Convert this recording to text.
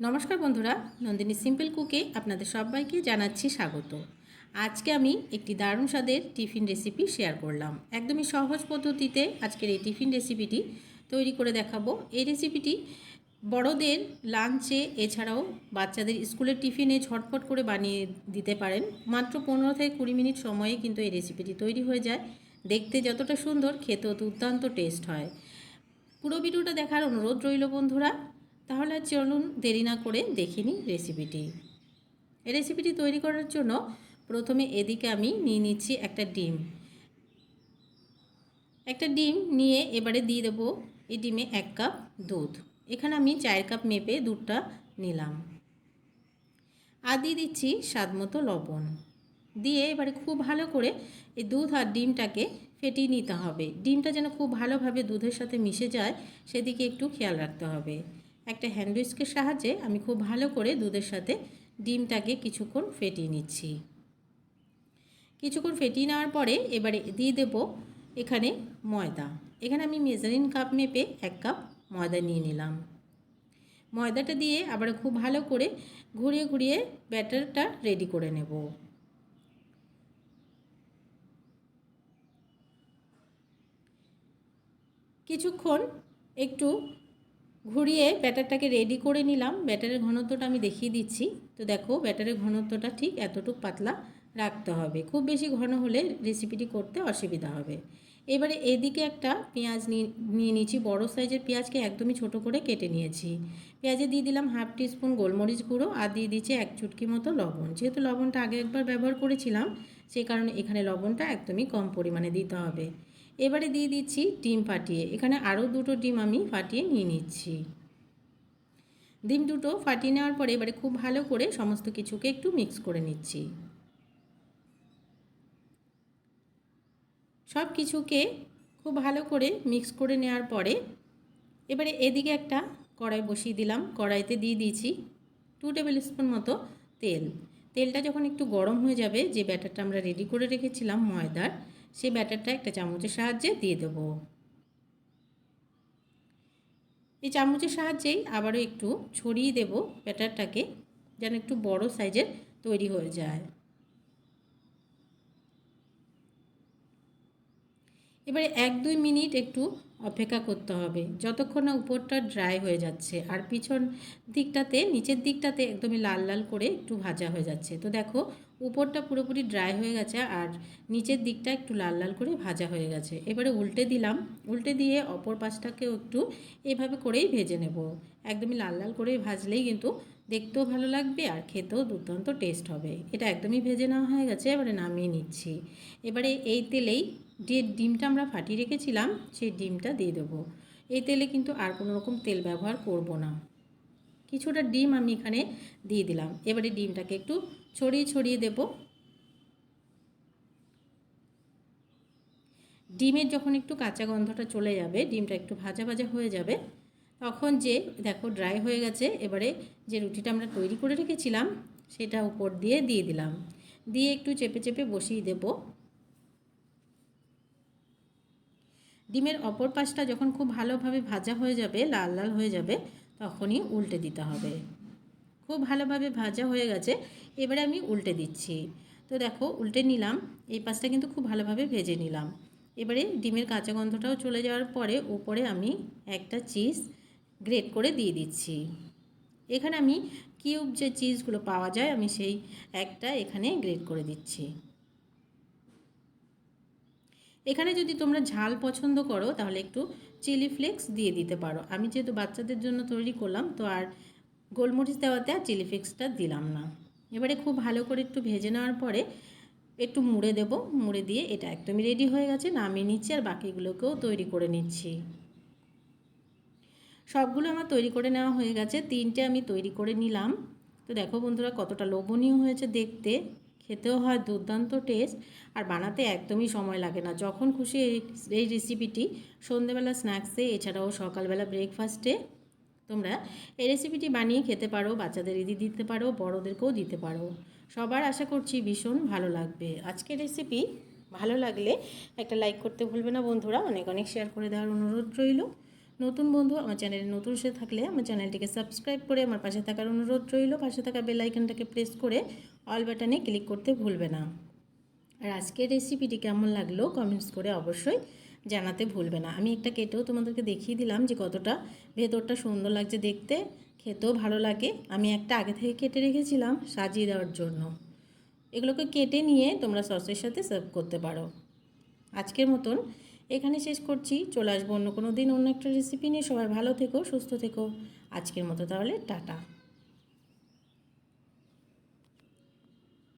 নমস্কার বন্ধুরা, নন্দিনী সিম্পল কুকে আপনাদের সবাইকে জানাচ্ছি স্বাগত। আজকে আমি একটি দারুণ স্বাদের টিফিন রেসিপি শেয়ার করলাম। একদমই সহজ পদ্ধতিতে আজকের এই টিফিন রেসিপিটি তৈরি করে দেখাবো। এই রেসিপিটি বড়দের লাঞ্চে এছাড়াও বাচ্চাদের স্কুলের টিফিনে ঝটপট করে বানিয়ে দিতে পারেন। মাত্র পনেরো থেকে কুড়ি মিনিট সময়ে কিন্তু এই রেসিপিটি তৈরি হয়ে যায়। দেখতে যতটা সুন্দর, খেতেও দুর্দান্ত টেস্ট হয়। পুরো ভিডিওটা দেখার অনুরোধ রইল বন্ধুরা। তাহলে চলুন দেরি না করে দেখে নিই রেসিপিটি এই রেসিপিটি তৈরি করার জন্য প্রথমে এদিকে আমি নিয়ে নিচ্ছি একটা ডিম। একটা ডিম নিয়ে এবারে দিয়ে দেবো এই ডিমে এক কাপ দুধ। এখানে আমি চার কাপ মেপে দুধটা নিলাম। আর দিয়ে দিচ্ছি স্বাদ মতো লবণ। দিয়ে এবারে খুব ভালো করে এই দুধ আর ডিমটাকে ফেটিয়ে নিতে হবে। ডিমটা যেন খুব ভালোভাবে দুধের সাথে মিশে যায়, সেদিকে একটু খেয়াল রাখতে হবে। একটা হ্যান্ড উইস্কের সাহায্যে আমি খুব ভালো করে দুধের সাথে ডিমটাকে কিছুক্ষণ ফেটিয়ে নিচ্ছি। কিছুক্ষণ ফেটিয়ে নেওয়ার পরে এবারে দিয়ে দেব এখানে ময়দা। এখানে আমি মেজারিন কাপ মেপে এক কাপ ময়দা নিয়ে নিলাম। ময়দাটা দিয়ে আবার খুব ভালো করে ঘুরিয়ে ঘুরিয়ে ব্যাটারটা রেডি করে নেব। কিছুক্ষণ একটু ঘুরিয়ে ব্যাটারটাকে রেডি করে নিলাম। ব্যাটারের ঘনত্বটা আমি দেখিয়ে দিচ্ছি। তো দেখো, ব্যাটারের ঘনত্বটা ঠিক এতটুকু পাতলা রাখতে হবে। খুব বেশি ঘন হলে রেসিপিটি করতে অসুবিধা হবে। এবারে এদিকে একটা পেঁয়াজ নিয়ে নিয়েছি। বড় সাইজের পেঁয়াজকে একদমই ছোট করে কেটে নিয়েছি। পেঁয়াজে দিয়ে দিলাম হাফ টিস্পুন গোলমরিচ গুঁড়ো আর দিয়ে দিচ্ছি এক চুটকি মতো লবণ। যেহেতু লবণটা আগে একবার ব্যবহার করেছিলাম সেই কারণে এখানে লবণটা একদমই কম পরিমাণে দিতে হবে। এবারে দিয়ে দিচ্ছি ডিম ফাটিয়ে। এখানে আরও দুটো ডিম আমি ফাটিয়ে নিয়ে নিচ্ছি। ডিম দুটো ফাটিয়ে নেওয়ার পরে এবারে খুব ভালো করে সমস্ত কিছুকে একটু মিক্স করে নিচ্ছি। সব কিছুকে খুব ভালো করে মিক্স করে নেওয়ার পরে এবারে এদিকে একটা কড়াই বসিয়ে দিলাম। কড়াইতে দিয়ে দিয়েছি টু টেবিল স্পুন মতো তেল। তেলটা যখন একটু গরম হয়ে যাবে, যে ব্যাটারটা আমরা রেডি করে রেখেছিলাম ময়দার সেই ব্যাটারটা একটা চামচের সাহায্যে দিয়ে দেবো। এই চামচের সাহায্যেই আবারও একটু ছড়িয়ে দেব ব্যাটারটাকে, যেন একটু বড় সাইজের তৈরি হয়ে যায়। এবারে এক দুই মিনিট একটু অপেক্ষা করতে হবে। যতক্ষণ না উপরটা ড্রাই হয়ে যাচ্ছে আর পিছন দিকটাতে, নিচের দিকটাতে একদমই লাল লাল করে একটু ভাজা হয়ে যাচ্ছে। তো দেখো, উপরটা পুরোপুরি ড্রাই হয়ে গেছে আর নিচের দিকটা একটু লাল লাল করে ভাজা হয়ে গেছে। এবারে উল্টে দিলাম। উল্টে দিয়ে অপর পাশটাকেও একটু এভাবে করেই ভেজে নেব। একদমই লাল লাল করে ভাজলেই কিন্তু দেখতেও ভালো লাগবে আর খেতেও দুর্দান্ত টেস্ট হবে। এটা একদমই ভেজে নেওয়া হয়ে গেছে, এবারে নামিয়ে নিচ্ছি। এবারে এই তেলেই যে ডিমটা আমরা ফাটিয়ে রেখেছিলাম, সেই ডিমটা দিয়ে দেবো। এই তেলে কিন্তু আর কোনো রকম তেল ব্যবহার করব না। কিছুটা ডিম আমি এখানে দিয়ে দিলাম। এবারে ডিমটাকে একটু ছড়িয়ে ছড়িয়ে দেব। ডিমের যখন একটু কাঁচা গন্ধটা চলে যাবে, ডিমটা একটু ভাজা ভাজা হয়ে যাবে, তখন যে দেখো ড্রাই হয়ে গেছে, এবারে যে রুটিটা আমরা তৈরি করে রেখেছিলাম, সেটা উপর দিয়ে দিয়ে দিলাম। দিয়ে একটু চেপে চেপে বসিয়ে দেব। ডিমের অপর পাশটা যখন খুব ভালোভাবে ভাজা হয়ে যাবে, লাল লাল হয়ে যাবে, তখনই উল্টে দিতে হবে। খুব ভালোভাবে ভাজা হয়ে গেছে, এবারে আমি উল্টে দিচ্ছি। তো দেখো, উল্টে নিলাম, এই পাশটা কিন্তু খুব ভালোভাবে ভেজে নিলাম। এবারে ডিমের কাঁচা গন্ধটাও চলে যাওয়ার পরে উপরে আমি একটা চিজ গ্রেট করে দিয়ে দিচ্ছি। এখানে আমি কিউব যে চিজগুলো পাওয়া যায়, আমি সেই একটা এখানে গ্রেট করে দিচ্ছি। এখানে যদি তোমরা ঝাল পছন্দ করো, তাহলে একটু চিলি ফ্লেক্স দিয়ে দিতে পারো। আমি যেহেতু বাচ্চাদের জন্য তৈরি করলাম, তো আর গোলমরিচ দেওয়াতে আর চিলি ফ্লেক্সটা দিলাম না। এবারে খুব ভালো করে একটু ভেজে নেওয়ার পরে একটু মুড়ে দেব। মুড়ে দিয়ে এটা একদমই রেডি হয়ে গেছে, নামিয়ে নিচ্ছি আর বাকিগুলোকেও তৈরি করে নিচ্ছি। সবগুলো আমার তৈরি করে নেওয়া হয়ে গেছে। তিনটে আমি তৈরি করে নিলাম। তো দেখো বন্ধুরা, কতটা লোভনীয় হয়েছে দেখতে। খেতেও হয় দুর্দান্ত টেস্ট আর বানাতে একদমই সময় লাগে না। যখন খুশি এই রেসিপিটি সন্ধেবেলা স্ন্যাক্সে এছাড়াও সকালবেলা ব্রেকফাস্টে তোমরা এই রেসিপিটি বানিয়ে খেতে পারো, বাচ্চাদের ইদি দিতে পারো, বড়োদেরকেও দিতে পারো। সবার আশা করছি ভীষণ ভালো লাগবে। আজকের রেসিপি ভালো লাগলে একটা লাইক করতে ভুলবে না বন্ধুরা। অনেক অনেক শেয়ার করে দেওয়ার অনুরোধ রইল। নতুন বন্ধু আমার চ্যানেলে নতুন সে থাকলে আমার চ্যানেলটিকে সাবস্ক্রাইব করে আমার পাশে থাকার অনুরোধ রইল। পাশে থাকা বেল আইকনটাকে প্রেস করে অল বাটনে ক্লিক করতে ভুলবে না। আর আজকের রেসিপিটি কেমন লাগল কমেন্টস করে অবশ্যই জানাতে ভুলবে না। আমি একটা কেটেও তোমাদেরকে দেখিয়ে দিলাম যে কতটা ভেতরটা সুন্দর লাগছে দেখতে, খেতেও ভালো লাগে। আমি একটা আগে থেকে কেটে রেখেছিলাম সাজিয়ে দেওয়ার জন্য। এগুলোকে কেটে নিয়ে তোমরা সসের সাথে সার্ভ করতে পারো। আজকের মতন এখানে শেষ করছি। চলে আসব অন্য কোনো দিন অন্য একটা রেসিপি নিয়ে। সবাই ভালো থেকো, সুস্থ থেকো। আজকের মতো তাহলে টাটা।